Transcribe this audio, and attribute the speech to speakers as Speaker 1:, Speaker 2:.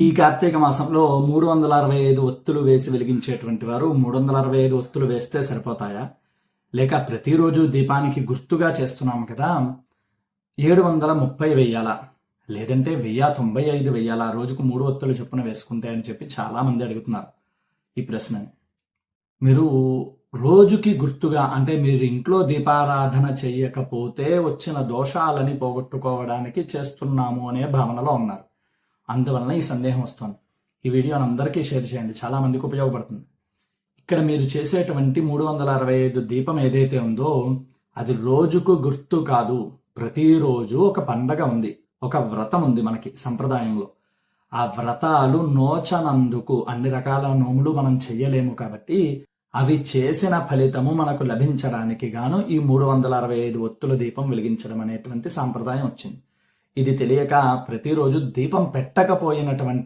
Speaker 1: ఈ కార్తీక మాసంలో మూడు వందల అరవై ఐదు ఒత్తులు వేసి వెలిగించేటువంటి వారు మూడు వందల అరవై ఐదు ఒత్తులు వేస్తే సరిపోతాయా? లేక ప్రతిరోజు దీపానికి గుర్తుగా చేస్తున్నాం కదా ఏడు వందల ముప్పై వెయ్యాలా? లేదంటే వెయ్యి తొంభై ఐదు వెయ్యాలా? రోజుకు మూడు ఒత్తులు చొప్పున వేసుకుంటే అని చెప్పి చాలా మంది అడుగుతున్నారు ఈ ప్రశ్న. మీరు రోజుకి గుర్తుగా అంటే మీరు ఇంట్లో దీపారాధన చేయకపోతే వచ్చిన దోషాలని పోగొట్టుకోవడానికి చేస్తున్నాము అనే భావనలో ఉన్నారు. అందువలన ఈ సందేహం వస్తుంది. ఈ వీడియోని అందరికీ షేర్ చేయండి. చాలామందికి ఉపయోగపడుతుంది. ఇక్కడ మీరు చేసేటువంటి మూడు వందల అరవై ఐదు దీపం ఏదైతే ఉందో అది రోజుకు గుర్తు కాదు. ప్రతిరోజు ఒక పండగ ఉంది. ఒక వ్రతం ఉంది మనకి సంప్రదాయంలో. ఆ వ్రతాలు నోచనందుకు అన్ని రకాల నోములు మనం చెయ్యలేము కాబట్టి అవి చేసిన ఫలితము మనకు లభించడానికి గాను ఈ మూడు వందల అరవై ఐదు ఒత్తుల దీపం వెలిగించడం అనేటువంటి సాంప్రదాయం వచ్చింది. ఇది తెలియక ప్రతిరోజు దీపం పెట్టకపోయినటువంటి